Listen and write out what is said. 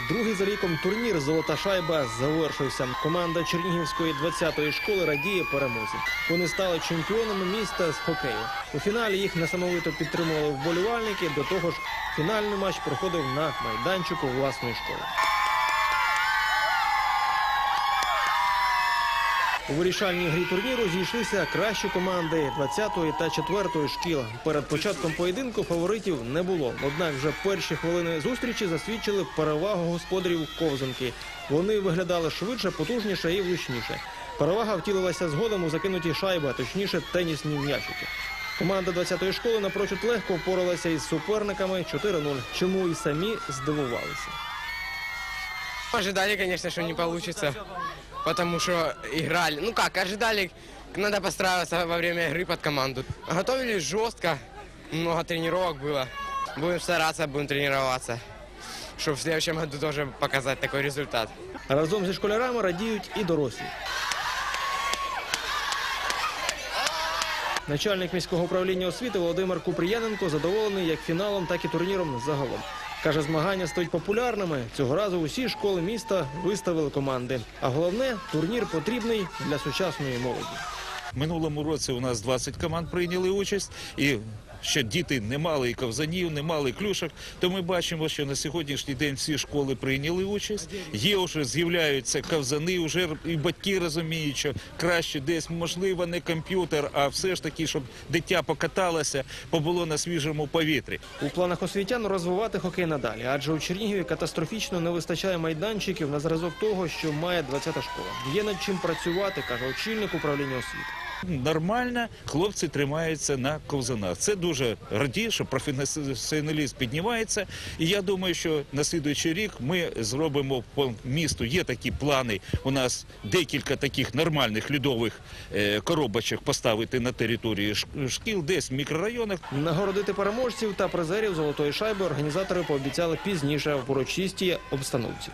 Другий за ліком турнір Золота шайба завершився. Команда Чернігівської 20-ї школи радіє перемозі. Вони стали чемпіонами міста з хокею. У фіналі їх несамовито підтримували вболівальники. До того ж, фінальний матч проходив на майданчику власної школи. У вирішальній грі турніру зійшлися кращі команди 20-ї та 4-ї шкіл. Перед початком поєдинку фаворитів не було. Однак вже перші хвилини зустрічі засвідчили перевагу господарів ковзанки. Вони виглядали швидше, потужніше і влучніше. Перевага втілилася згодом у закинуті шайби, точніше тенісні м'ячики. Команда 20-ї школи напрочуд легко впоралася із суперниками 4-0, чому і самі здивувалися. Ожидали, конечно, что не получится, потому что играли. Ну как, ожидали, надо подстраиваться во время игры под команду. Готовились жестко, много тренировок было. Будем стараться, будем тренироваться, чтобы в следующем году тоже показать такой результат. Разом зі школярами радіють і дорослі. Начальник міського управління освіти Володимир Купріяненко задоволений як фіналом, так і турніром загалом. Каже, змагання стають популярними. Цього разу усі школи міста виставили команди. А головне, турнір потрібний для сучасної молоді. Минулому році у нас 20 команд прийняли участь і. Ще діти не мали і ковзанів, не мали клюшок. То ми бачимо, що на сьогоднішній день всі школи прийняли участь. Є вже з'являються ковзани. Вже і батьки розуміють, що краще десь можливо не комп'ютер, а все ж таки, щоб дитя покаталося, побуло на свіжому повітрі. У планах освітян розвивати хокей надалі, адже у Чернігові катастрофічно не вистачає майданчиків на зразок того, що має 20-та школа. Є над чим працювати, каже очільник управління освіти. Нормально хлопці тримаються на ковзанах. Це дуже радіє, що професіоналізм піднімається. І я думаю, що на слідуючий рік ми зробимо по місту. Є такі плани. У нас декілька таких нормальних льодових е, коробочок поставити на території шкіл, десь в мікрорайонах. Нагородити переможців та призерів золотої шайби організатори пообіцяли пізніше в урочистій обстановці.